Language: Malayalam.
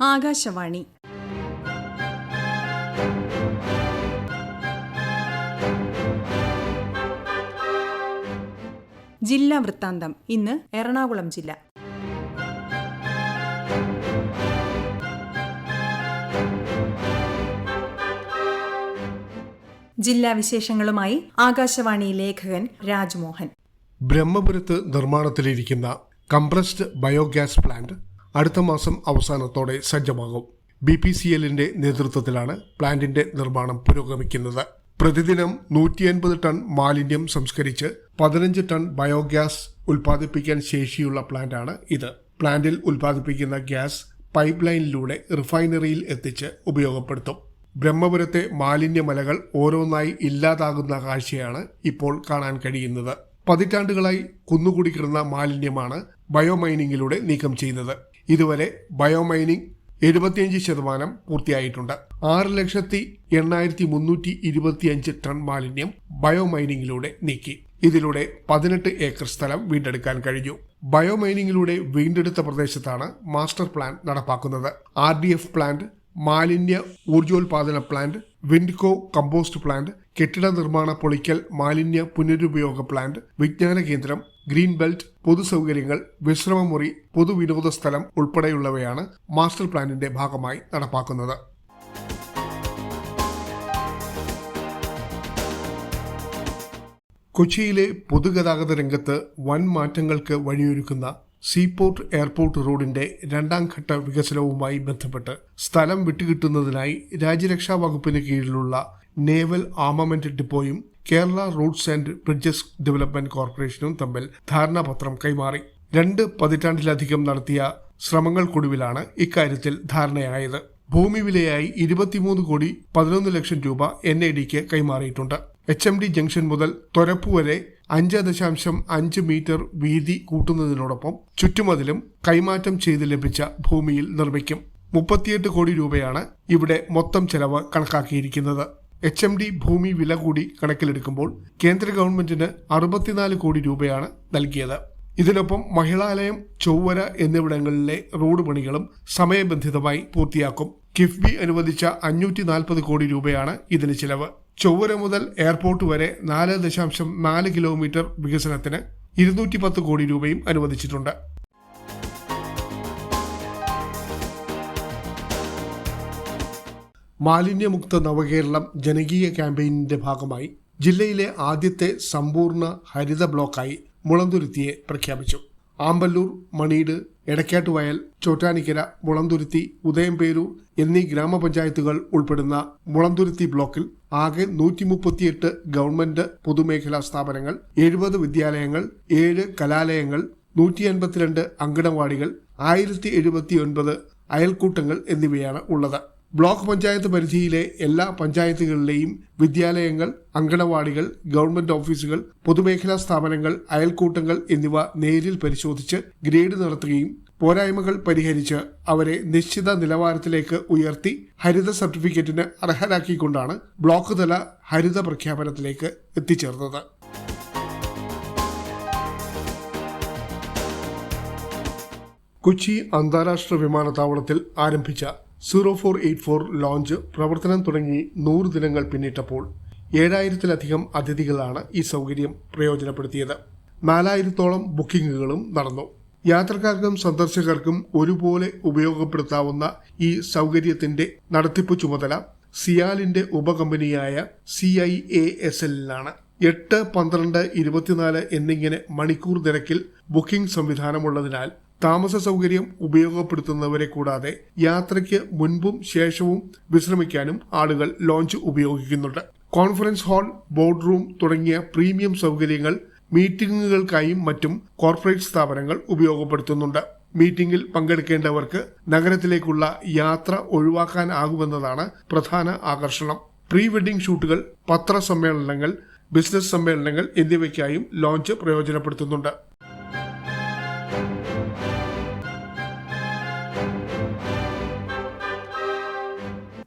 ആകാശവാണി. ജില്ലാ വൃത്താന്തം ഇന്ന് എറണാകുളം ജില്ല. ജില്ലാ വിശേഷങ്ങളുമായി ആകാശവാണി ലേഖകൻ രാജ്മോഹൻ. ബ്രഹ്മപുരത്ത് നിർമ്മാണത്തിലിരിക്കുന്ന കംപ്രസ്ഡ് ബയോഗ്യാസ് പ്ലാന്റ് അടുത്ത മാസം അവസാനത്തോടെ സജ്ജമാകും. ബി പി സി എല്ലിന്റെ നേതൃത്വത്തിലാണ് പ്ലാന്റിന്റെ നിർമ്മാണം പുരോഗമിക്കുന്നത്. പ്രതിദിനം നൂറ്റി അൻപത് ടൺ മാലിന്യം സംസ്കരിച്ച് പതിനഞ്ച് ടൺ ബയോഗ്യാസ് ഉൽപ്പാദിപ്പിക്കാൻ ശേഷിയുള്ള പ്ലാന്റാണ് ഇത്. പ്ലാന്റിൽ ഉൽപ്പാദിപ്പിക്കുന്ന ഗ്യാസ് പൈപ്പ് ലൈനിലൂടെ റിഫൈനറിയിൽ എത്തിച്ച് ഉപയോഗപ്പെടുത്തും. ബ്രഹ്മപുരത്തെ മാലിന്യമലകൾ ഓരോന്നായി ഇല്ലാതാകുന്ന കാഴ്ചയാണ് ഇപ്പോൾ കാണാൻ കഴിയുന്നത്. പതിറ്റാണ്ടുകളായി കുന്നുകൂടി കിടന്ന മാലിന്യമാണ് ബയോമൈനിങ്ങിലൂടെ നീക്കം ചെയ്യുന്നത്. ഇതുവരെ ബയോമൈനിങ് എഴുപത്തിയഞ്ച് ശതമാനം പൂർത്തിയായിട്ടുണ്ട്. ആറ് ലക്ഷത്തി എണ്ണായിരത്തി മുന്നൂറ്റി ഇരുപത്തിയഞ്ച് ടൺ മാലിന്യം ബയോമൈനിങ്ങിലൂടെ നീക്കി. ഇതിലൂടെ പതിനെട്ട് ഏക്കർ സ്ഥലം വീണ്ടെടുക്കാൻ കഴിഞ്ഞു. ബയോമൈനിങ്ങിലൂടെ വീണ്ടെടുത്ത പ്രദേശത്താണ് മാസ്റ്റർ പ്ലാൻ നടപ്പാക്കുന്നത്. ആർ ഡി എഫ് പ്ലാന്റ് മാലിന്യ ഊർജോൽപാദന പ്ലാന്റ് വിൻഡ്കോ കമ്പോസ്റ്റ് പ്ലാന്റ് കെട്ടിട നിർമ്മാണ പൊളിക്കൽ മാലിന്യ പുനരുപയോഗ പ്ലാന്റ് വിജ്ഞാന കേന്ദ്രം ഗ്രീൻ ബെൽറ്റ് പൊതുസൗകര്യങ്ങൾ വിശ്രമമുറി പൊതുവിനോദ സ്ഥലം ഉൾപ്പെടെയുള്ളവയാണ് മാസ്റ്റർ പ്ലാനിന്റെ ഭാഗമായി നടപ്പാക്കുന്നത്. കൊച്ചിയിലെ പൊതുഗതാഗത രംഗത്ത് വൻ മാറ്റങ്ങൾക്ക് വഴിയൊരുക്കുന്ന സീപോർട്ട് എയർപോർട്ട് റോഡിന്റെ രണ്ടാം ഘട്ട വികസനവുമായി ബന്ധപ്പെട്ട് സ്ഥലം വിട്ടുകിട്ടുന്നതിനായി രാജ്യരക്ഷാ വകുപ്പിന് കീഴിലുള്ള naval armament ഡിപ്പോയും Kerala roads and bridges development കോർപ്പറേഷനും തമ്മിൽ ധാരണാപത്രം കൈമാറി. രണ്ട് പതിറ്റാണ്ടിലധികം നടത്തിയ ശ്രമങ്ങൾക്കൊടുവിലാണ് ഇക്കാര്യത്തിൽ ധാരണയായത്. ഭൂമി വിലയായി ഇരുപത്തിമൂന്ന് കോടി പതിനൊന്ന് ലക്ഷം രൂപ എൻ ഐ ഡിക്ക് കൈമാറിയിട്ടുണ്ട്. എച്ച് എം ഡി ജംഗ്ഷൻ മുതൽ തൊരപ്പു വരെ അഞ്ച് ദശാംശം അഞ്ച് മീറ്റർ വീതി കൂട്ടുന്നതിനോടൊപ്പം ചുറ്റുമതിലും കൈമാറ്റം ചെയ്ത് ലഭിച്ച ഭൂമിയിൽ നിർമ്മിക്കും. മുപ്പത്തിയെട്ട് കോടി രൂപയാണ് ഇവിടെ മൊത്തം ചെലവ് കണക്കാക്കിയിരിക്കുന്നത്. എച്ച് എം ഡി ഭൂമി വില കൂടി കണക്കിലെടുക്കുമ്പോൾ കേന്ദ്ര ഗവൺമെന്റിന് അറുപത്തിനാല് കോടി രൂപയാണ് നൽകിയത്. ഇതിനൊപ്പം മഹിളാലയം ചൊവ്വര എന്നിവിടങ്ങളിലെ റോഡ് പണികളും സമയബന്ധിതമായി പൂർത്തിയാക്കും. കിഫ്ബി അനുവദിച്ച അഞ്ഞൂറ്റി നാൽപ്പത് കോടി രൂപയാണ് ഇതിന് ചിലവ്. ചൊവ്വര മുതൽ എയർപോർട്ട് വരെ നാല് ദശാംശം നാല് കിലോമീറ്റർ വികസനത്തിന് ഇരുന്നൂറ്റി പത്ത് കോടി രൂപയും അനുവദിച്ചിട്ടുണ്ട്. മാലിന്യമുക്ത നവകേരളം ജനകീയ ക്യാമ്പയിനിന്റെ ഭാഗമായി ജില്ലയിലെ ആദ്യത്തെ സമ്പൂർണ ഹരിത ബ്ലോക്കായി മുളന്തുരുത്തിയെ പ്രഖ്യാപിച്ചു. ആമ്പല്ലൂർ മണീട് എടക്കാട്ടുവയൽ ചോറ്റാനിക്കര മുളന്തുരുത്തി ഉദയംപേരൂർ എന്നീ ഗ്രാമപഞ്ചായത്തുകൾ ഉൾപ്പെടുന്ന മുളന്തുരുത്തി ബ്ലോക്കിൽ ആകെ നൂറ്റി മുപ്പത്തിയെട്ട് ഗവൺമെന്റ് പൊതുമേഖലാ സ്ഥാപനങ്ങൾ എഴുപത് വിദ്യാലയങ്ങൾ ഏഴ് കലാലയങ്ങൾ നൂറ്റി അൻപത്തിരണ്ട് അങ്കണവാടികൾ ആയിരത്തി എഴുപത്തിയൊൻപത് അയൽക്കൂട്ടങ്ങൾ എന്നിവയാണ് ഉള്ളത്. ബ്ലോക്ക് പഞ്ചായത്ത് പരിധിയിലെ എല്ലാ പഞ്ചായത്തുകളിലെയും വിദ്യാലയങ്ങൾ അങ്കണവാടികൾ ഗവൺമെന്റ് ഓഫീസുകൾ പൊതുമേഖലാ സ്ഥാപനങ്ങൾ അയൽക്കൂട്ടങ്ങൾ എന്നിവ നേരിൽ പരിശോധിച്ച് ഗ്രേഡ് നടത്തുകയും പോരായ്മകൾ പരിഹരിച്ച് അവരെ നിശ്ചിത നിലവാരത്തിലേക്ക് ഉയർത്തി ഹരിത സർട്ടിഫിക്കറ്റിന് അർഹരാക്കിക്കൊണ്ടാണ് ബ്ലോക്ക് തല ഹരിത പ്രഖ്യാപനത്തിലേക്ക് എത്തിച്ചേർന്നത്. കൊച്ചി അന്താരാഷ്ട്ര വിമാനത്താവളത്തിൽ ആരംഭിച്ച zero four eight four lounge പ്രവർത്തനം തുടങ്ങി നൂറ് ദിനങ്ങൾ പിന്നിട്ടപ്പോൾ ഏഴായിരത്തിലധികം അതിഥികളാണ് ഈ സൗകര്യം പ്രയോജനപ്പെടുത്തിയത്. നാലായിരത്തോളം ബുക്കിംഗുകളും നടന്നു. യാത്രക്കാർക്കും സന്ദർശകർക്കും ഒരുപോലെ ഉപയോഗപ്പെടുത്താവുന്ന ഈ സൗകര്യത്തിന്റെ നടത്തിപ്പ് ചുമതല സിയാലിന്റെ ഉപകമ്പനിയായ സി ഐ എ എസ് എല്ലിനാണ്. എട്ട് പന്ത്രണ്ട് ഇരുപത്തിനാല് എന്നിങ്ങനെ മണിക്കൂർ നിരക്കിൽ ബുക്കിംഗ് സംവിധാനമുള്ളതിനാൽ താമസ സൗകര്യം ഉപയോഗപ്പെടുത്തുന്നവരെ കൂടാതെ യാത്രയ്ക്ക് മുൻപും ശേഷവും വിശ്രമിക്കാനും ആളുകൾ ലോഞ്ച് ഉപയോഗിക്കുന്നുണ്ട്. കോൺഫറൻസ് ഹാൾ ബോർഡ് റൂം തുടങ്ങിയ പ്രീമിയം സൗകര്യങ്ങൾ മീറ്റിംഗുകൾക്കായും മറ്റും കോർപ്പറേറ്റ് സ്ഥാപനങ്ങൾ ഉപയോഗപ്പെടുത്തുന്നുണ്ട്. മീറ്റിംഗിൽ പങ്കെടുക്കേണ്ടവർക്ക് നഗരത്തിലേക്കുള്ള യാത്ര ഒഴിവാക്കാനാകുമെന്നതാണ് പ്രധാന ആകർഷണം. പ്രീ വെഡിംഗ് ഷൂട്ടുകൾ പത്രസമ്മേളനങ്ങൾ ബിസിനസ് സമ്മേളനങ്ങൾ എന്നിവയ്ക്കായും ലോഞ്ച് പ്രയോജനപ്പെടുത്തുന്നുണ്ട്.